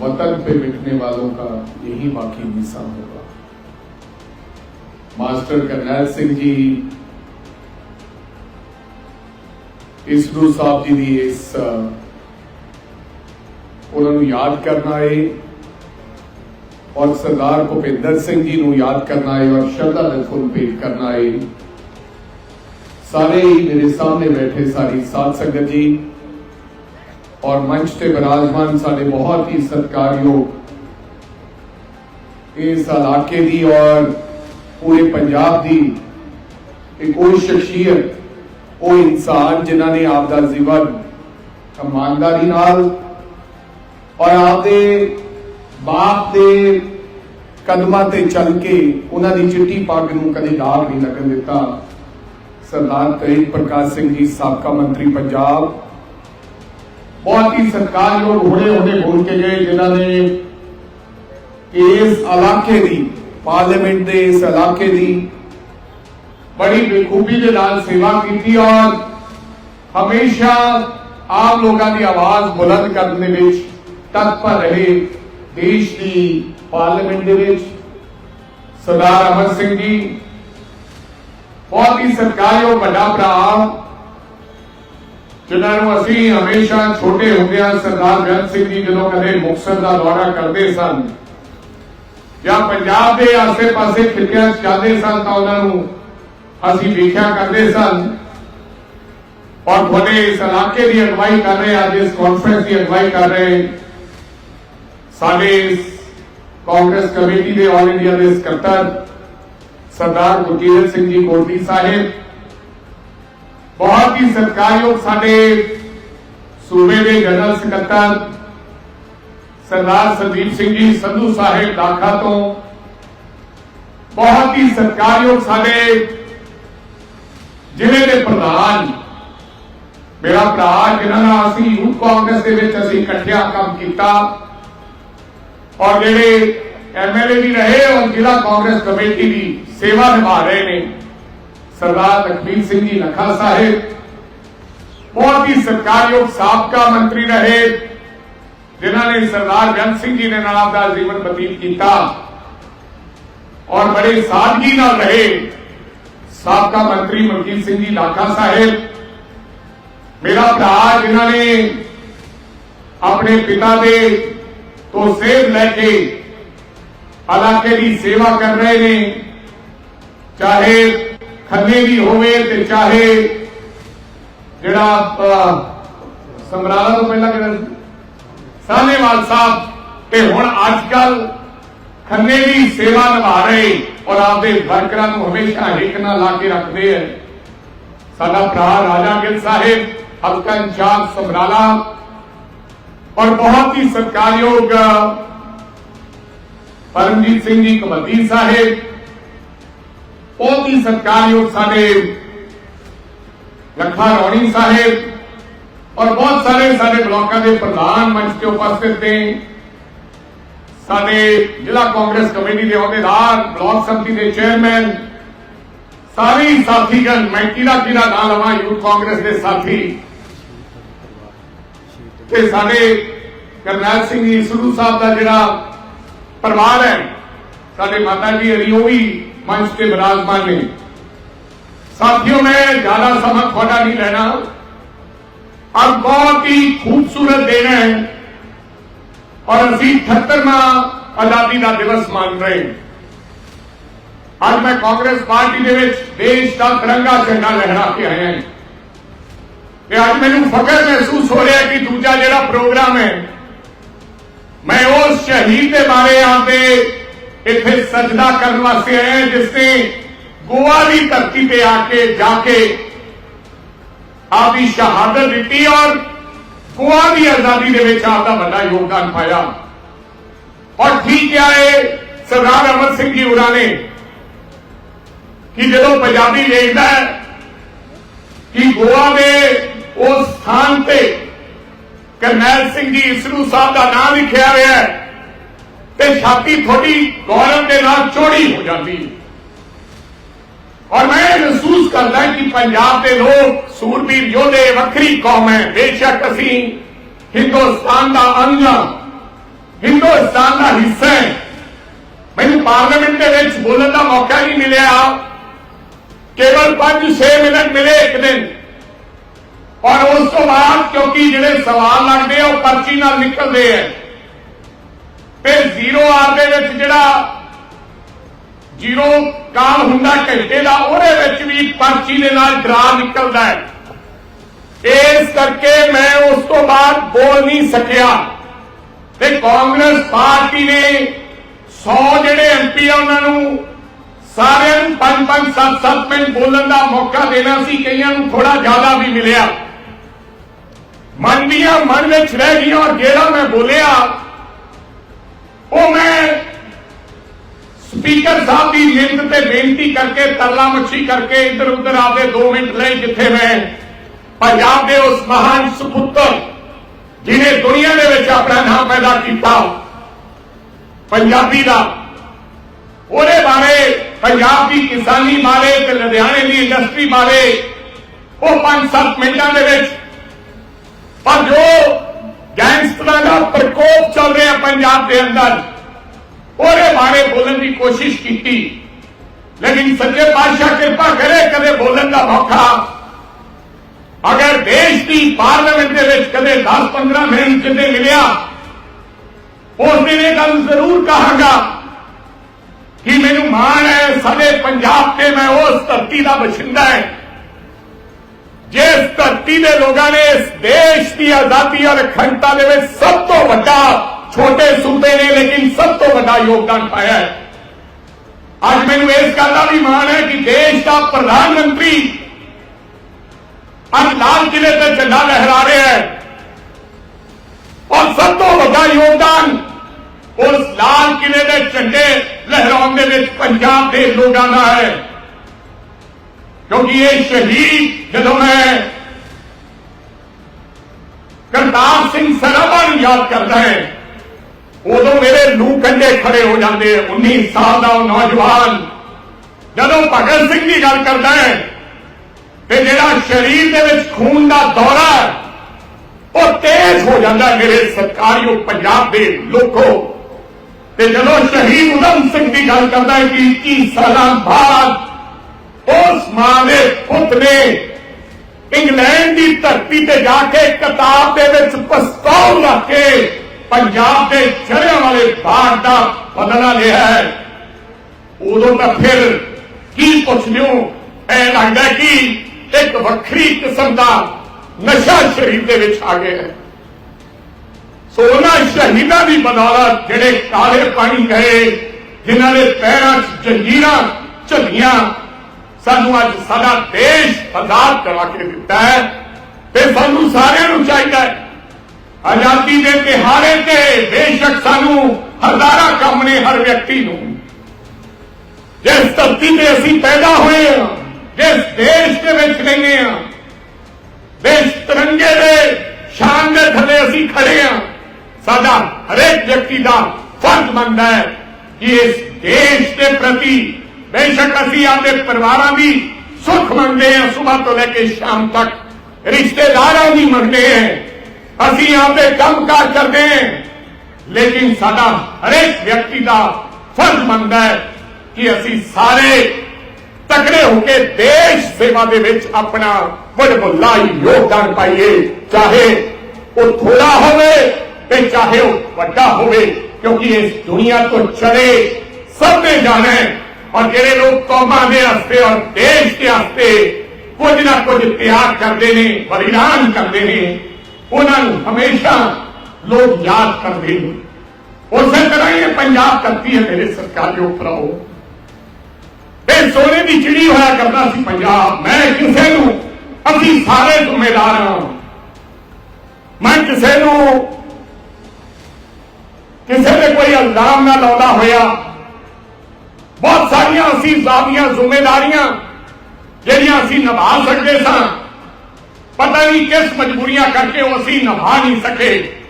वतन पे मिटने वालों का यही बाकी हिस्सा होगा मास्टर करनैल ਸਿੰਘ ਜੀ ਇਸ ਗੁਰੂ ਸਾਹਿਬ ਜੀ ਦੀ ਇਸ ਅ, ਉਹਨਾਂ ਨੂੰ ਯਾਦ ਕਰਨਾ ਹੈ ਔਰ ਸਰਦਾਰ ਭੁਪਿੰਦਰ ਸਿੰਘ ਜੀ ਨੂੰ ਯਾਦ ਕਰਨਾ ਹੈ ਔਰ ਸ਼ਰਧਾ ਦੇ ਫੁੱਲ ਭੇਟ ਕਰਨਾ ਹੈ ਸਾਰੇ ਹੀ ਮੇਰੇ ਸਾਹਮਣੇ ਬੈਠੇ ਸਾਡੀ ਸਾਧ ਸੰਗਤ ਜੀ ਔਰ ਮੰਚ ਤੇ ਬਿਰਾਜਮਾਨ ਸਾਡੇ ਬਹੁਤ ਹੀ ਸਤਿਕਾਰਯੋਗ ਇਸ ਇਲਾਕੇ ਦੀ ਔਰ ਪੂਰੇ ਪੰਜਾਬ ਦੀ ਇੱਕ ਉਹ ਸ਼ਖਸੀਅਤ, ਉਹ ਇਨਸਾਨ ਜਿਨ੍ਹਾਂ ਨੇ ਆਪ ਦਾ ਜੀਵਨ ਇਮਾਨਦਾਰੀ ਨਾਲ ਔਰ ਆਪਦੇ ਬਾਪ ਦੇ ਕਦਮਾਂ ਤੇ ਚੱਲ ਕੇ ਉਹਨਾਂ ਦੀ ਚਿੱਟੀ ਪੱਗ ਨੂੰ ਕਦੇ ਦਾਗ ਨਹੀਂ ਲੱਗਣ ਦਿੱਤਾ। ਸਰਦਾਰ ਤੇਜ ਪ੍ਰਕਾਸ਼ ਸਿੰਘ ਜੀ, ਸਾਬਕਾ ਮੰਤਰੀ ਪੰਜਾਬ ਬਹੁਤ ਹੀ ਸਤਿਕਾਰਯੋਗ ਹੋਣੇ ਹੋਣੇ ਬੋਲ ਕੇ ਗਏ, ਜਿਨ੍ਹਾਂ ਨੇ ਇਸ ਇਲਾਕੇ ਦੀ, ਪਾਰਲੀਮੈਂਟ ਦੇ ਇਸ ਇਲਾਕੇ ਦੀ ਬੜੀ ਬੇਖੂਬੀ ਦੇ ਨਾਲ ਸੇਵਾ ਕੀਤੀ ਔਰ ਹਮੇਸ਼ਾ ਆਮ ਲੋਕਾਂ ਦੀ ਆਵਾਜ਼ ਬੁਲੰਦ ਕਰਨ ਦੇ ਵਿੱਚ ਤਤਪਰ ਰਹੇ ਦੇਸ਼ ਦੀ ਪਾਰਲੀਮੈਂਟ ਦੇ ਵਿੱਚ। ਸਰਦਾਰ ਅਮਰ ਸਿੰਘ ਜੀ, ਬਹੁਤ ਹੀ ਸਤਿਕਾਰਯੋਗ ਵੱਡਾ ਭਰਾ ਜਿਨ੍ਹਾਂ ਨੂੰ ਅਸੀਂ ਹਮੇਸ਼ਾ ਛੋਟੇ ਹੁੰਦਿਆਂ ਸਰਦਾਰ ਬੇਅੰਤ ਸਿੰਘ ਜੀ ਜਦੋਂ ਕਦੇ ਮੁਕਤਸਰ ਦਾ ਦੌਰਾ ਕਰਦੇ ਸਨ ਜਾਂ ਪੰਜਾਬ ਦੇ ਆਸੇ-ਪਾਸੇ ਖਿੱਤਿਆਂ 'ਚ ਜਾਂਦੇ ਸਨ ਤਾਂ ਉਹਨਾਂ ਨੂੰ ਅਸੀਂ ਵੇਖਿਆ ਕਰਦੇ ਸਨ। ਔਰ ਤੁਹਾਡੇ ਇਸ ਇਲਾਕੇ ਦੀ ਅਗਵਾਈ ਕਰ ਰਹੇ, ਅੱਜ ਇਸ ਕਾਨਫਰੰਸ ਦੀ ਅਗਵਾਈ ਕਰ ਰਹੇ, ਸਾਡੇ ਕਾਂਗਰਸ ਕਮੇਟੀ ਦੇ ਆਲ ਇੰਡੀਆ ਦੇ ਸਕੱਤਰ ਸਰਦਾਰ ਗੁਰਜੀਤ ਸਿੰਘ ਜੀ ਕੋਟੀ ਸਾਹਿਬ ਬਹੁਤ ਹੀ ਸਤਿਕਾਰਯੋਗ ਸਾਡੇ ਸੂਬੇ ਦੇ ਜਨਰਲ ਸਕੱਤਰ ਸਰਦਾਰ ਸੰਦੀਪ ਸਿੰਘ ਜੀ, ਸੰਧੂ ਸਾਹਿਬ ਦਾਖਾ ਤੋਂ। ਬਹੁਤ ਹੀ ਸਤਿਕਾਰਯੋਗ ਸਾਡੇ ਜ਼ਿਲ੍ਹੇ ਦੇ ਪ੍ਰਧਾਨ। ਮੇਰਾ ਭਰਾ, ਜਿਨ੍ਹਾਂ ਨਾਲ ਅਸੀਂ ਯੂਥ ਕਾਂਗਰਸ ਦੇ ਵਿੱਚ ਅਸੀਂ ਇਕੱਠਿਆਂ ਕੰਮ ਕੀਤਾ। ਔਰ ਜਿਹੜੇ ਐਮਐਲਏ ਵੀ ਰਹੇ ਔਰ ਜ਼ਿਲ੍ਹਾ ਕਾਂਗਰਸ ਕਮੇਟੀ ਦੀ ਸੇਵਾ ਨਿਭਾ ਰਹੇ ਨੇ। ਸਰਦਾਰ ਲਖਬੀਰ ਸਿੰਘ ਜੀ ਲੱਖਾ ਸਾਹਿਬ ਬਹੁਤ ਹੀ ਸਤਿਕਾਰਯੋਗ ਸਾਬਕਾ ਮੰਤਰੀ ਰਹੇ ਜਿਨ੍ਹਾਂ ਨੇ ਸਰਦਾਰ ਬੇਅੰਤ ਸਿੰਘ ਜੀ ਦੇ ਨਾਲ ਆਪਦਾ ਜੀਵਨ ਬਤੀਤ ਕੀਤਾ ਔਰ ਬੜੇ ਸਾਦਗੀ ਨਾਲ ਰਹੇ ਸਾਬਕਾ ਮੰਤਰੀ ਮਨਜੀਤ ਸਿੰਘ ਜੀ ਲਾਖਾ ਸਾਹਿਬ ਮੇਰਾ ਭਰਾ ਜਿਨ੍ਹਾਂ ਨੇ ਆਪਣੇ ਪਿਤਾ ਦੇ ਤੋਂ ਸੇਧ ਲੈ ਕੇ ਇਲਾਕੇ ਦੀ ਸੇਵਾ ਕਰ ਰਹੇ ਨੇ ਚਾਹੇ ਖੰਨੇ ਦੀ ਹੋਵੇ ਤੇ ਚਾਹੇ ਜਿਹੜਾ ਸਮਰਾਲਾ ਤੋਂ ਪਹਿਲਾਂ ਕਿਹੜਾ ਸਾਹਨੇਵਾਲ ਸਾਹਿਬ ਤੇ ਹੁਣ ਅੱਜ ਕੱਲ ਖੰਨੇ ਦੀ ਸੇਵਾ ਨਿਭਾ ਰਹੇ ਔਰ ਆਪਦੇ ਵਰਕਰਾਂ ਨੂੰ ਹਮੇਸ਼ਾ ਹਿੱਕ ਨਾਲ ਲਾ ਕੇ ਰੱਖਦੇ ਹੈ ਸਾਡਾ ਭਰਾ ਰਾਜਾ ਗਿੱਲ ਸਾਹਿਬ ਹਲਕਾ ਇੰਚਾਰਜ ਸਮਰਾਲਾ ਔਰ ਬਹੁਤ ਹੀ ਸਤਿਕਾਰਯੋਗ ਪਰਮਜੀਤ ਸਿੰਘ ਜੀ ਕਬੱਦੀ ਸਾਹਿਬ ਬਹੁਤ ਹੀ ਸਤਿਕਾਰਯੋਗ ਸਾਡੇ ਲੱਖਾ ਰੌਣੀ ਸਾਹਿਬ ਔਰ ਬਹੁਤ ਸਾਰੇ ਸਾਡੇ ਬਲਾਕਾਂ ਦੇ ਪ੍ਰਧਾਨ ਮੰਚ ਤੇ ਉਪਸਥਿਤ ਨੇ। ਸਾਡੇ ਜ਼ਿਲ੍ਹਾ ਕਾਂਗਰਸ ਕਮੇਟੀ ਦੇ ਅਹੁਦੇਦਾਰ, ਬਲਾਕ ਸੰਮਤੀ ਦੇ ਚੇਅਰਮੈਨ, ਸਾਰੇ ਹੀ ਸਾਥੀਗਣ, ਮੈਂ ਕਿਹੜਾ ਕਿਹੜਾ ਨਾਂ ਲਵਾਂ, ਯੂਥ ਕਾਂਗਰਸ ਦੇ ਸਾਥੀ। ਤੇ ਸਾਡੇ ਕਰਨੈਲ ਸਿੰਘ ਜੀ, ਸੁਰੂ ਸਾਹਿਬ ਦਾ ਜਿਹੜਾ ਪਰਿਵਾਰ ਹੈ, ਸਾਡੇ ਮਾਤਾ ਜੀ ਅਰੀ ਉਹ ਵੀ ਮੰਚ ਤੇ ਬਿਰਾਜਮਾਨ ਨੇ ਸਾਥੀਓ, ਮੈਂ ਜ਼ਿਆਦਾ ਸਮਾਂ ਤੁਹਾਡਾ ਨਹੀਂ ਲੈਣਾ। ਅੱਜ ਬਹੁਤ ਹੀ ਖੂਬਸੂਰਤ ਦਿਨ ਹੈ। ਔਰ ਅਸੀਂ 78ਵਾਂ ਆਜ਼ਾਦੀ ਦਾ ਦਿਵਸ ਮੰਨ ਰਹੇ ਅੱਜ ਮੈਂ ਕਾਂਗਰਸ ਪਾਰਟੀ ਦੇ ਵਿੱਚ ਦੇਸ਼ ਦਾ ਤਿਰੰਗਾ ਝੰਡਾ ਲਹਿਰਾ ਕੇ ਆਇਆ ਹਾਂ। ਤੇ ਅੱਜ ਮੈਨੂੰ ਫਖਰ ਮਹਿਸੂਸ ਹੋ ਰਿਹਾ ਕਿ ਦੂਜਾ ਜਿਹੜਾ ਪ੍ਰੋਗਰਾਮ ਹੈ, ਮੈਂ ਉਸ ਸ਼ਹੀਦ ਦੇ ਬਾਰੇ ਆਪਦੇ ਇੱਥੇ ਸਜਦਾ ਕਰਨ ਵਾਸਤੇ ਆਇਆ ਜਿਸ ਨੇ ਗੋਆ ਦੀ ਧਰਤੀ ਤੇ ਆ ਕੇ ਜਾ ਕੇ ਆਪਦੀ ਸ਼ਹਾਦਤ ਦਿੱਤੀ ਔਰ ਗੋਆ ਦੀ ਆਜ਼ਾਦੀ ਦੇ ਵਿੱਚ ਆਪਦਾ ਵੱਡਾ ਯੋਗਦਾਨ ਪਾਇਆ। ਔਰ ਠੀਕ ਹੈ ਸਰਦਾਰ ਅਮਰ ਸਿੰਘ ਜੀ ਹੋਰਾਂ ਨੇ ਕਿ ਜਦੋਂ ਪੰਜਾਬੀ ਵੇਖਦਾ ਹੈ ਕਿ ਗੋਆ ਦੇ ਉਸ ਸਥਾਨ ਤੇ ਕਰਨੈਲ ਸਿੰਘ ਜੀ ਇਸ ਨੂੰ ਸਾਹਿਬ ਦਾ ਨਾਮ ਲਿਖਿਆ ਹੋਇਆ ਹੈ ਤੇ ਛਾਤੀ ਥੋੜੀ ਗੌਰਵ ਦੇ ਨਾਲ ਚੋੜੀ ਹੋ ਜਾਂਦੀ ਹੈ। ਔਰ ਮੈਂ ਇਹ ਮਹਿਸੂਸ ਕਰਦਾ ਕਿ ਪੰਜਾਬ ਦੇ ਲੋਕ ਸੂਰਬੀਰ ਯੋਧੇ, ਵੱਖਰੀ ਕੌਮ ਹੈ। ਬੇਸ਼ੱਕ ਅਸੀਂ ਹਿੰਦੁਸਤਾਨ ਦਾ ਅੰਗ ਹਾਂ। ਹਿੰਦੁਸਤਾਨ ਦਾ ਹਿੱਸਾ ਹੈ। ਮੈਨੂੰ ਪਾਰਲੀਮੈਂਟ ਦੇ ਵਿੱਚ ਬੋਲਣ ਦਾ ਮੌਕਾ ਨਹੀਂ ਮਿਲਿਆ। ਕੇਵਲ 5-6 ਮਿੰਟ ਮਿਲੇ ਇੱਕ ਦਿਨ। ਔਰ ਉਸ ਤੋਂ ਬਾਅਦ ਕਿਉਂਕਿ ਜਿਹੜੇ ਸਵਾਲ ਲੱਗਦੇ ਆ, ਉਹ ਤੇ ਜ਼ੀਰੋ ਆਰ ਦੇ ਵਿੱਚ ਜਿਹੜਾ ਜ਼ੀਰੋ ਕਾਲ ਹੁੰਦਾ ਘੰਟੇ ਦਾ, ਉਹਦੇ ਵਿੱਚ ਵੀ ਪਰਚੀ ਦੇ ਨਾਲ ਡਰਾ ਨਿਕਲਦਾ ਹੈ। ਇਸ ਕਰਕੇ ਮੈਂ ਉਸ ਤੋਂ ਬਾਅਦ ਬੋਲ ਨਹੀਂ ਸਕਿਆ। ਤੇ ਕਾਂਗਰਸ ਪਾਰਟੀ ਨੇ 100 ਜਿਹੜੇ ਐਮਪੀ ਆ, ਉਹਨਾਂ ਨੂੰ ਸਾਰਿਆਂ ਨੂੰ 5-5 7-7 ਮਿੰਟ ਬੋਲਣ ਦਾ ਮੌਕਾ ਦੇਣਾ ਸੀ, ਕਈਆਂ ਨੂੰ ਥੋੜਾ ਜ਼ਿਆਦਾ ਵੀ ਮਿਲਿਆ। ਮਨ ਦੀਆਂ ਮਨ ਵਿੱਚ ਰਹਿ ਗਈਆਂ ਔਰ ਜਿਹੜਾ ਮੈਂ ਬੋਲਿਆ ਉਹ ਮੈਂ ਸਪੀਕਰ ਸਾਹਿਬ ਦੀ ਮਿਹਨਤ ਤੇ ਬੇਨਤੀ ਕਰਕੇ ਤਰਲਾ ਮੱਛੀ ਕਰਕੇ ਇੱਧਰ ਉੱਧਰ ਆਪਦੇ 2 ਮਿੰਟ ਲਈ ਜਿੱਥੇ ਮੈਂ ਪੰਜਾਬ ਦੇ ਉਸ ਮਹਾਨ ਸੁਪੁੱਤਰ ਜਿਨੇ ਦੁਨੀਆ ਦੇ ਵਿੱਚ ਆਪਣਾ ਨਾਮ ਪੈਦਾ ਕੀਤਾ, ਪੰਜਾਬੀ ਦਾ। ਉਹਦੇ ਬਾਰੇ ਪੰਜਾਬ ਦੀ ਕਿਸਾਨੀ ਬਾਰੇ ਤੇ ਲੁਧਿਆਣੇ ਦੀ ਇੰਡਸਟਰੀ ਬਾਰੇ ਉਹ 5-7 ਮਿੰਟਾਂ ਦੇ ਵਿੱਚ, ਪਰ ਜੋ ਗੈਂਗਸਟਰਾਂ ਦਾ ਪ੍ਰਕੋਪ ਚੱਲ ਰਿਹਾ ਪੰਜਾਬ ਦੇ ਅੰਦਰ। ਉਹਦੇ ਬਾਰੇ ਬੋਲਣ ਦੀ ਕੋਸ਼ਿਸ਼ ਕੀਤੀ। ਲੇਕਿਨ ਸੱਚੇ ਪਾਤਸ਼ਾਹ ਕਿਰਪਾ ਕਰੇ, ਕਦੇ ਬੋਲਣ ਦਾ ਮੌਕਾ। ਅਗਰ ਦੇਸ਼ ਦੀ ਪਾਰਲੀਮੈਂਟ ਦੇ ਵਿੱਚ ਕਦੇ 10-15 ਮਿੰਟ ਕਿਤੇ ਮਿਲਿਆ, ਉਸ ਦਿਨ ਇਹ ਗੱਲ ਜ਼ਰੂਰ ਕਹਾਂਗਾ ਕਿ ਮੈਨੂੰ ਮਾਣ ਹੈ, ਸਾਡੇ ਪੰਜਾਬ ਤੇ ਮੈਂ ਉਸ ਧਰਤੀ ਦਾ ਬਸ਼ਿੰਦਾ ਹਾਂ। ਜਿਸ ਧਰਤੀ ਦੇ ਲੋਕਾਂ ਨੇ ਇਸ ਦੇਸ਼ ਦੀ ਆਜ਼ਾਦੀ ਔਰ ਅਖੰਡਤਾ ਦੇ ਵਿੱਚ ਸਭ ਤੋਂ ਵੱਡਾ ਛੋਟੇ ਸੂਬੇ ਨੇ, ਲੇਕਿਨ ਸਭ ਤੋਂ ਵੱਡਾ ਯੋਗਦਾਨ ਪਾਇਆ ਹੈ। ਅੱਜ ਮੈਨੂੰ ਇਸ ਗੱਲ ਦਾ ਵੀ ਮਾਣ ਹੈ ਕਿ ਦੇਸ਼ ਦਾ ਪ੍ਰਧਾਨ ਮੰਤਰੀ ਅੱਜ ਲਾਲ ਕਿਲੇ ਤੇ ਝੰਡਾ ਲਹਿਰਾ ਰਿਹਾ ਹੈ। ਔਰ ਸਭ ਤੋਂ ਵੱਡਾ ਯੋਗਦਾਨ ਉਸ ਲਾਲ ਕਿਲੇ ਦੇ ਝੰਡੇ ਲਹਿਰਾਉਣ ਦੇ ਵਿੱਚ ਪੰਜਾਬ ਦੇ ਲੋਕਾਂ ਦਾ ਹੈ। ਕਿਉਂਕਿ ਇਹ ਸ਼ਹੀਦ ਜਦੋਂ ਮੈਂ ਕਰਤਾਰ ਸਿੰਘ ਸਰਾਭਾ ਨੂੰ ਯਾਦ ਕਰਦਾ ਹੈ, ਉਦੋਂ ਮੇਰੇ ਲੂ ਕੰਢੇ ਖੜੇ ਹੋ ਜਾਂਦੇ 19 ਸਾਲ ਦਾ ਉਹ ਨੌਜਵਾਨ। ਜਦੋਂ ਭਗਤ ਸਿੰਘ ਦੀ ਗੱਲ ਕਰਦਾ ਹੈ, ਤੇ ਜਿਹੜਾ ਸਰੀਰ ਦੇ ਵਿੱਚ ਖੂਨ ਦਾ ਦੌਰਾ ਉਹ ਤੇਜ਼ ਹੋ ਜਾਂਦਾ ਮੇਰੇ ਸਰਕਾਰੀਓ ਪੰਜਾਬ ਦੇ ਲੋਕੋ। ਤੇ ਜਦੋਂ ਸ਼ਹੀਦ ਉਦਮ ਸਿੰਘ ਦੀ ਗੱਲ ਕਰਦਾ ਹੈ ਕਿ 21 ਸਾਲਾਂ ਬਾਅਦ ਦੇ ਨੇ ਇੰਗਲੈਂਡ ਦੀ ਧਰਤੀ ਤੇ ਜਾ ਕੇ ਕਿਤਾਬ ਦੇ ਵਿੱਚ ਪਸਤੌਲ ਰੱਖ ਕੇ ਪੰਜਾਬ ਦੇ ਜੜਿਆਂ ਵਾਲੇ ਬਾਗ ਦਾ ਬਦਲਾ ਲਿਆ ਹੈ। ਉਦੋਂ ਤਾਂ ਫਿਰ ਕੀ ਪੁੱਛ ਲਿਓ? ਐ ਲੱਗਦਾ ਕਿ ਇੱਕ ਵੱਖਰੀ ਕਿਸਮ ਦਾ ਨਸ਼ਾ ਸਰੀਰ ਦੇ ਵਿੱਚ ਆ ਗਿਆ ਹੈ। ਸੋ ਉਹਨਾਂ ਸ਼ਹੀਦਾਂ ਦੀ ਬਦੌਲਤ ਜਿਹੜੇ ਕਾਲੇ ਪਾਣੀ ਗਏ, ਜਿਨ੍ਹਾਂ ਦੇ ਪੈਰਾਂ 'ਚ ਜੰਜੀਰਾਂ ਝੱਲੀਆਂ ਸਾਨੂੰ ਅੱਜ ਸਾਡਾ ਦੇਸ਼ ਆਜ਼ਾਦ ਕਰਾ ਕੇ ਦਿੱਤਾ ਹੈ ਤੇ ਸਾਨੂੰ ਸਾਰਿਆਂ ਨੂੰ ਚਾਹੀਦਾ ਹੈ। ਆਜ਼ਾਦੀ ਦੇ ਤਿਹਾਰੇ ਤੇ ਬੇਸ਼ੱਕ ਸਾਨੂੰ ਹਜ਼ਾਰਾਂ ਕੰਮ ਨੇ ਹਰ ਵਿਅਕਤੀ ਨੂੰ। ਜਿਸ ਧਰਤੀ ਤੇ ਅਸੀਂ ਪੈਦਾ ਹੋਏ ਹਾਂ, ਜਿਸ ਦੇਸ਼ ਦੇ ਵਿੱਚ ਰਹਿੰਦੇ ਹਾਂ ਦੇਸ਼ ਤਿਰੰਗੇ ਦੇ ਸ਼ਾਨ ਦੇ ਥੱਲੇ ਅਸੀਂ ਖੜੇ ਹਾਂ, ਸਾਡਾ ਹਰੇਕ ਵਿਅਕਤੀ ਦਾ ਫਰਜ਼ ਬਣਦਾ ਹੈ ਕਿ ਇਸ ਦੇਸ਼ ਦੇ ਪ੍ਰਤੀ ਬੇਸ਼ੱਕ ਅਸੀਂ ਆਪਣੇ ਪਰਿਵਾਰਾਂ ਦੀ ਸੁੱਖ ਮੰਗਦੇ ਹਾਂ ਸਵੇਰ ਤੋਂ ਲੈ ਕੇ ਸ਼ਾਮ ਤੱਕ। ਰਿਸ਼ਤੇਦਾਰਾਂ ਦੀ ਮੰਗਦੇ ਹਾਂ। ਅਸੀਂ ਆਪਦੇ ਕੰਮਕਾਰ ਕਰਦੇ ਹਾਂ। ਲੇਕਿਨ ਸਾਡਾ ਹਰੇਕ ਵਿਅਕਤੀ ਦਾ ਫਰਜ਼ ਮੰਨਦਾ ਹੈ ਕਿ ਅਸੀਂ ਸਾਰੇ ਤਕੜੇ ਹੋ ਕੇ ਦੇਸ਼ ਸੇਵਾ ਦੇ ਵਿੱਚ ਆਪਣਾ ਵਡਮੁੱਲਾ ਯੋਗਦਾਨ ਪਾਈਏ। ਚਾਹੇ ਉਹ ਥੋੜਾ ਹੋਵੇ ਤੇ ਚਾਹੇ ਉਹ ਵੱਡਾ ਹੋਵੇ, ਕਿਉਂਕਿ ਇਸ ਦੁਨੀਆ ਤੋਂ ਚਲੇ ਸਭ ਨੇ ਜਾਣਾ ਹੈ। ਔਰ ਜਿਹੜੇ ਲੋਕ ਕੌਮਾਂ ਦੇ ਵਾਸਤੇ ਔਰ ਦੇਸ਼ ਦੇ ਵਾਸਤੇ ਕੁਝ ਨਾ ਕੁਝ ਤਿਆਗ ਕਰਦੇ ਨੇ, ਬਲੀਦਾਨ ਕਰਦੇ ਨੇ, ਉਹਨਾਂ ਨੂੰ ਹਮੇਸ਼ਾ ਲੋਕ ਯਾਦ ਕਰਦੇ ਨੇ। ਉਸੇ ਤਰ੍ਹਾਂ ਹੀ ਇਹ ਪੰਜਾਬ ਧਰਤੀ ਹੈ ਮੇਰੇ ਸਰਕਾਰੀ ਭਰਾਓ। ਇਹ ਸੋਨੇ ਦੀ ਚਿੜੀ ਹੋਇਆ ਕਰਦਾ ਸੀ ਪੰਜਾਬ। ਮੈਂ ਕਿਸੇ ਨੂੰ, ਅਸੀਂ ਸਾਰੇ ਜ਼ਿੰਮੇਦਾਰ ਹਾਂ। ਮੈਂ ਕਿਸੇ ਨੂੰ, ਕਿਸੇ ਤੇ ਕੋਈ ਇਲਜ਼ਾਮ ਨਾ ਲਾਉਂਦਾ ਹੋਇਆ। ਬਹੁਤ ਸਾਰੀਆਂ ਅਸੀਂ ਜ਼ਾਮੀਆਂ, ਜ਼ਿੰਮੇਵਾਰੀਆਂ ਜਿਹੜੀਆਂ ਅਸੀਂ ਨਿਭਾ ਸਕਦੇ ਸਾਂ। ਪਤਾ ਨਹੀਂ ਕਿਸ ਮਜਬੂਰੀਆਂ ਕਰਕੇ ਉਹ ਅਸੀਂ ਨਿਭਾ ਨਹੀਂ ਸਕੇ।